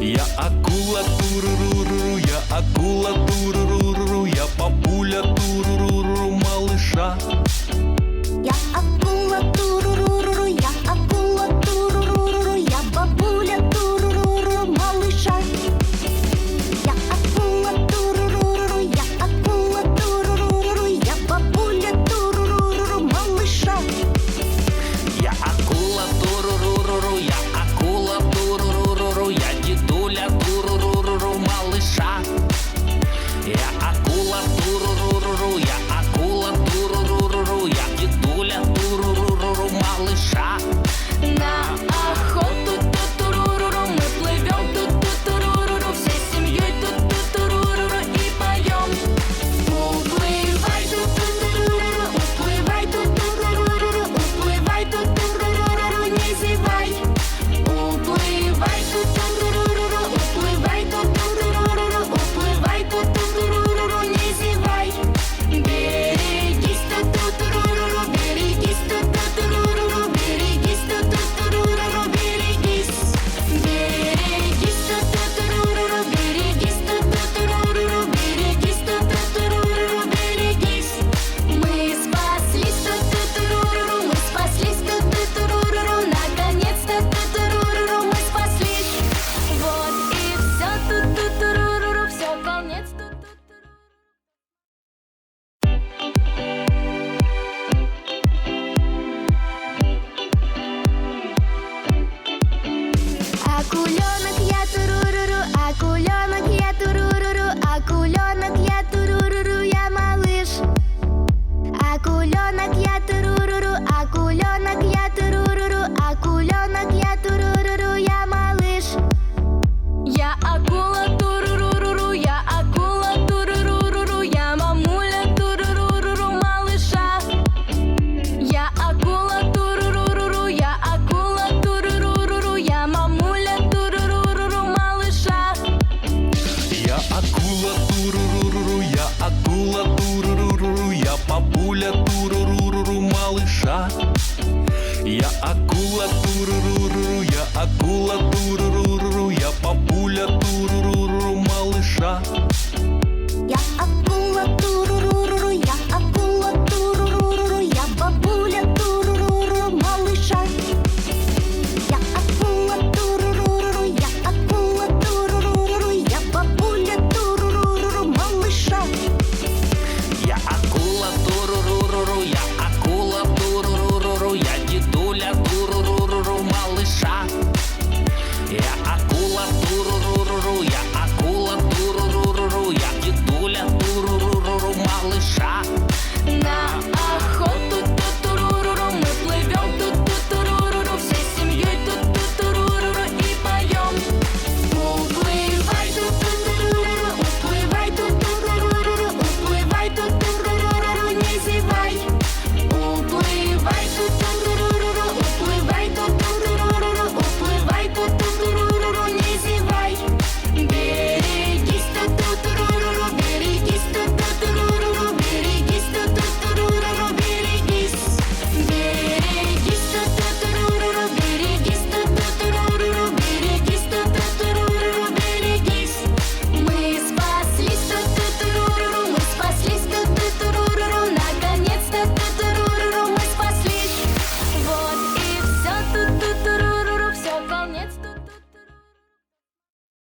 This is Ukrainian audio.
Я акула туруруру, я акула туруруру, я бабуля туруруру малыша. Pula tudo no